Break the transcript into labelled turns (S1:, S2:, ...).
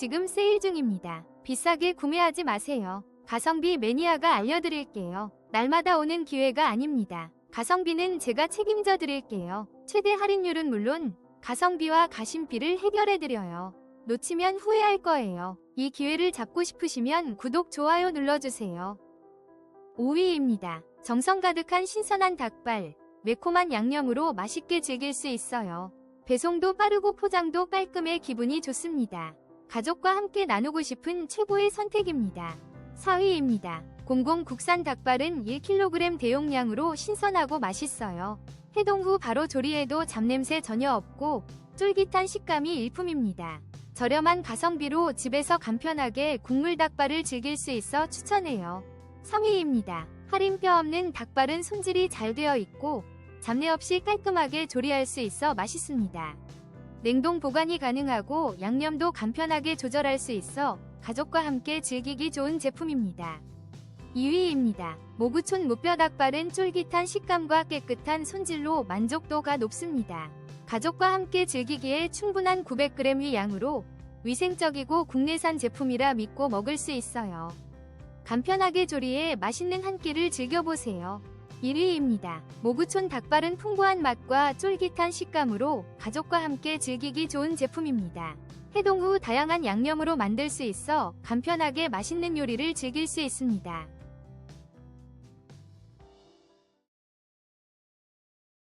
S1: 지금 세일 중입니다. 비싸게 구매하지 마세요. 가성비 매니아가 알려드릴게요. 날마다 오는 기회가 아닙니다. 가성비는 제가 책임져 드릴게요. 최대 할인율은 물론 가성비와 가심비를 해결해 드려요. 놓치면 후회할 거예요. 이 기회를 잡고 싶으시면 구독, 좋아요 눌러주세요. 5위입니다. 정성 가득한 신선한 닭발, 매콤한 양념으로 맛있게 즐길 수 있어요. 배송도 빠르고 포장도 깔끔해 기분이 좋습니다. 가족과 함께 나누고 싶은 최고의 선택입니다. 4위입니다. 공공 국산 닭발은 1kg 대용량으로 신선하고 맛있어요. 해동 후 바로 조리해도 잡냄새 전혀 없고 쫄깃한 식감이 일품입니다. 저렴한 가성비로 집에서 간편하게 국물 닭발을 즐길 수 있어 추천해요. 3위입니다. 할인뼈 없는 닭발은 손질이 잘 되어 있고 잡내 없이 깔끔하게 조리할 수 있어 맛있습니다. 냉동 보관이 가능하고 양념도 간편하게 조절할 수 있어 가족과 함께 즐기기 좋은 제품입니다. 2위입니다. 모구촌 무뼈 닭발은 쫄깃한 식감과 깨끗한 손질로 만족도가 높습니다. 가족과 함께 즐기기에 충분한 900g 위 양으로 위생적이고 국내산 제품이라 믿고 먹을 수 있어요. 간편하게 조리해 맛있는 한 끼를 즐겨보세요. 1위입니다. 모구촌 닭발은 풍부한 맛과 쫄깃한 식감으로 가족과 함께 즐기기 좋은 제품입니다. 해동 후 다양한 양념으로 만들 수 있어 간편하게 맛있는 요리를 즐길 수 있습니다.